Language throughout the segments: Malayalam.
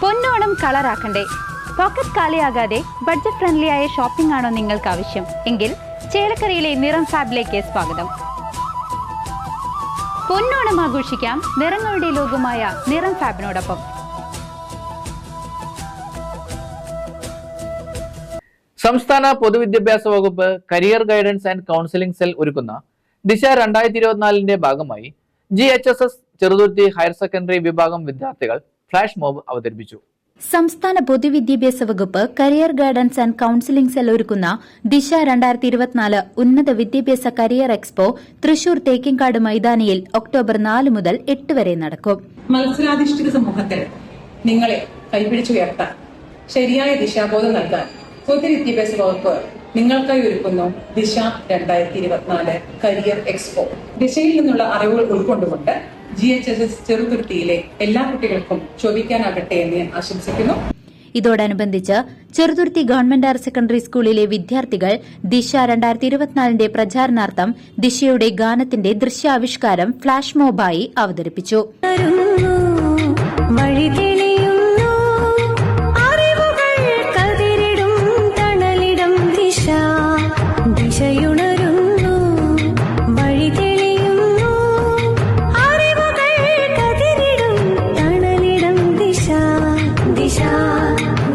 പൊന്നോണം കളറാക്കണ്ടേ. പോക്കറ്റ് കാലിയാകാതെ ബഡ്ജറ്റ് ഫ്രണ്ട്ലി ആയ ഷോപ്പിംഗ് ആണോ നിങ്ങൾക്ക് ആവശ്യം എങ്കിൽ ചേലക്കരയിലെ നിറം ഫാബിലേക്ക് സ്വാഗതം. പൊന്നോണം ആഘോഷിക്കാം നിറങ്ങളുടെ ലോകമായ നിറം ഫാബിനോടൊപ്പം. സംസ്ഥാന പൊതുവിദ്യാഭ്യാസ വകുപ്പ് career guidance and counselling cell ഒരുക്കുന്ന ദിശ രണ്ടായിരത്തി ഇരുപത്തിനാലിന്റെ ഭാഗമായി G H S S Cheruthuruthy higher secondary വിഭാഗം വിദ്യാർത്ഥികൾ ഫ്ലാഷ് മോബ് അവതരിപ്പിച്ചു. സംസ്ഥാന പൊതുവിദ്യാഭ്യാസ വകുപ്പ് career guidance and counselling cell ഒരുക്കുന്ന ദിശ രണ്ടായിരത്തി ഇരുപത്തിനാല് ഉന്നത വിദ്യാഭ്യാസ കരിയർ എക്സ്പോ തൃശൂർ തേക്കിൻകാട് മൈതാനിയിൽ ഒക്ടോബർ നാല് മുതൽ എട്ട് വരെ നടക്കും. മത്സരാധിഷ്ഠിത സമൂഹത്തിൽ നിങ്ങളെ കൈപിടിച്ചുയർത്താൻ ശരിയായ ദിശാബോധം നൽകാൻ പൊതുവിദ്യാഭ്യാസ വകുപ്പ് നിങ്ങൾക്കായി ഒരുക്കുന്നു ദിശ രണ്ടായിരത്തി ഇരുപത്തിനാല് കരിയർ എക്സ്പോ ദിശയിൽ നിന്നുള്ള അറിവുകൾ ഉൾക്കൊണ്ടുകൊണ്ട് ജി എച്ച് എസ് എസ് ചെറുതുരുത്തിയിലെ എല്ലാ കുട്ടികൾക്കും ശോഭിക്കാനാകട്ടെ എന്ന് ഞാൻ ആശംസിക്കുന്നു. ഇതോടനുബന്ധിച്ച് ചെറുതുരുത്തി ഗവൺമെന്റ് ഹയർ സെക്കൻഡറി സ്കൂളിലെ വിദ്യാർത്ഥികൾ ദിശ രണ്ടായിരത്തി ഇരുപത്തിനാലിന്റെ പ്രചാരണാർത്ഥം ദിശയുടെ ഗാനത്തിന്റെ ദൃശ്യാവിഷ്കാരം ഫ്ളാഷ് മോബായി അവതരിപ്പിച്ചു. വഴി ദിശ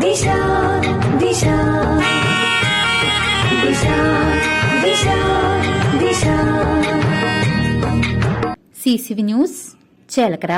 ദിശ Disha Disha Disha Disha C C V news Chelakkara